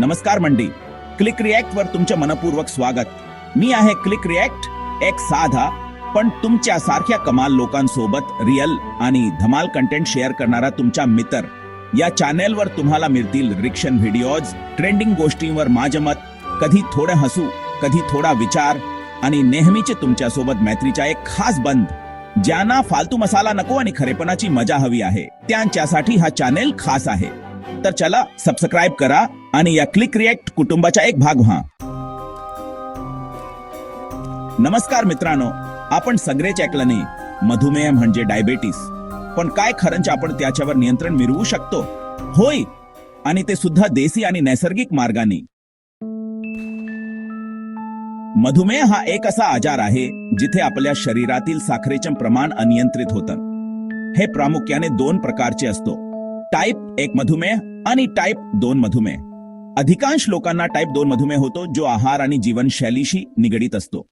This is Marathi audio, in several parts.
नमस्कार मंडी. क्लिक रिॲक्ट वर तुमचे मनपूर्वक स्वागत. मी आहे क्लिक रिॲक्ट एक साधा पण तुमच्या सारख्या कमाल लोकांसोबत रिअल आणि धमाल कंटेंट शेअर करणारा तुमचा मित्र. या चॅनेलवर तुम्हाला मिळतील रिक्शन व्हिडिओज ट्रेंडिंग गोष्टींवर माझं मत कधी थोडं हसू कधी थोडा विचार आणि नेहमीचे तुमच्यासोबत मैत्रीचा एक खास बंद ज्यांना फालतू मसाला नको आणि खरेपणाची मजा हवी आहे त्यांच्यासाठी हा चॅनेल खास आहे. तर चला सबस्क्राईब करा आणि या क्लिक रिॲक्ट कुटुंबाचा एक भाग व्हा. नमस्कार मित्रांनो आपण सगळेच ऐकल्याने मधुमेह म्हणजे डायबेटीस पण काय खरंच आपण त्याच्यावर नियंत्रण मिळवू शकतो? होय. आणि ते सुद्धा देसी आणि नैसर्गिक मार्गाने. मधुमेह हा एक असा आजार आहे जिथे आपल्या शरीरातील साखरेचे प्रमाण अनियंत्रित होतं. हे प्रामुख्याने दोन प्रकारचे असतो. टाईप एक मधुमेह आणि टाईप दोन मधुमेह. अधिकांश लोकांना टाईप दोन मधुमेह होतो जो आहार आणि जीवनशैलीशी निगडीत असतो.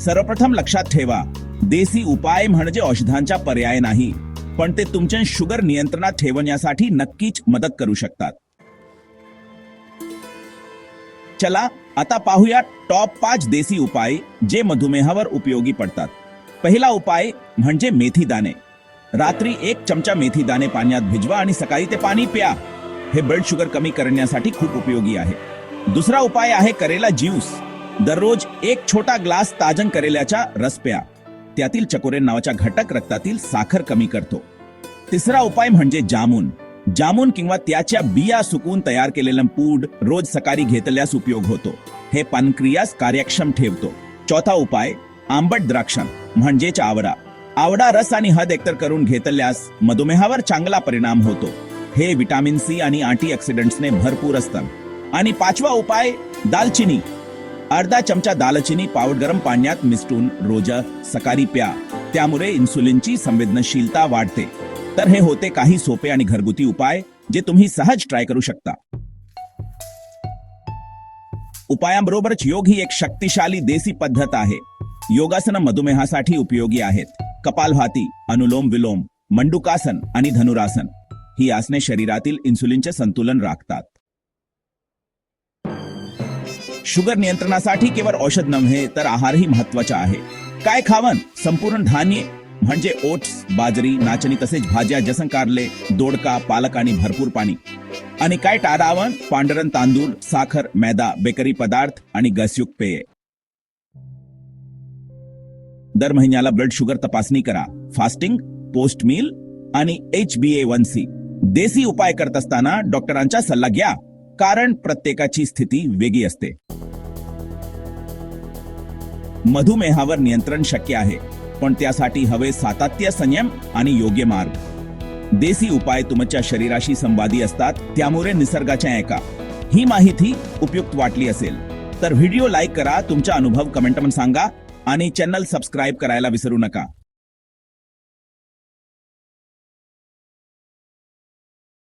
सर्वप्रथम लक्षात ठेवा देसी उपाय म्हणजे औषधांचा पर्याय नाही पण ते तुमच्या शुगर नियंत्रणात ठेवण्यासाठी नक्कीच मदत करू शकतात. चला आता पाहूया टॉप पाच देसी उपाय जे मधुमेहावर उपयोगी पडतात. पहिला उपाय म्हणजे मेथी दाणे रात्री एक चमचा मेथी दाणे पाण्यात भिजवा आणि सकाळी ते पाणी प्या. हे ब्लड शुगर कमी करण्यासाठी खूप उपयोगी आहे. दुसरा उपाय आहे करेला ज्यूस. दररोज एक छोटा ग्लास ताजन करेल्याच्या रस प्या त्यातील चकोरे नावाचा घटक रक्तातील साखर कमी करतो. तिसरा उपाय म्हणजे जामून. जामून किंवा त्याच्या बिया सुकून तयार केलेलं पूड रोज सकाळी घेतल्यास उपयोग होतो. हे पानक्रियास कार्यक्षम ठेवतो. चौथा उपाय आंबट द्राक्षण म्हणजेच आवडा आवडा रस आणि हद एकतर करून घेतल्यास मधुमेहावर चांगला परिणाम होतो. हे विटामिन सी आणि अँटीऑक्सिडंट्सने भरपूर असतात आणि पाचवा उपाय दालचिनी. अर्धा चमचा दालचिनी पावडर गरम पाण्यात मिसटून रोज सकाळी प्या. त्यामुळे इन्सुलिनची संवेदनशीलता वाढते. तर हे होते काही सोपे आणि घरगुती उपाय जे तुम्ही सहज ट्राय करू शकता. उपायांबरोबरच योग ही एक शक्तिशाली देसी पद्धत आहे. योगासनं मधुमेहासाठी उपयोगी आहेत. कपालभाती अनुलोम विलोम मंडुकासन आणि धनुरासन. ही आसने शरीरातील इन्सुलिनचे संतुलन राखतात. शुगर नियंत्रणासाठी केवळ औषध नव्हे तर आहारही महत्त्वाचा आहे. काय खावन संपूर्ण धान्य म्हणजे ओट्स बाजरी नाचणी तसेच भाज्या जसं कारले दोडका पालक आणि भरपूर पाणी. आणि काय टाळावं? पांढरण तांदूळ साखर मैदा बेकरी पदार्थ आणि गसयुक्त पेये. दर महिन्याला ब्लड शुगर तपासणी करा. फास्टिंग पोस्ट मील आणि H B A one C. देसी उपाय करत असताना डॉक्टरांचा सल्ला घ्या कारण प्रत्येकाची स्थिती वेगळी असते. मधुमेहावर नियंत्रण शक्य आहे पण त्यासाठी हवे सातत्य संयम आणि योग्य मार्ग. देसी उपाय तुमच्या शरीराशी संवादी असतात त्यामुळे निसर्गाच्या ऐका ही माहिती उपयुक्त वाटली असेल. तर व्हिडिओ लाईक करा तुमचा अनुभव कमेंट सांगा आणि चॅनल सबस्क्राईब करायला विसरू नका.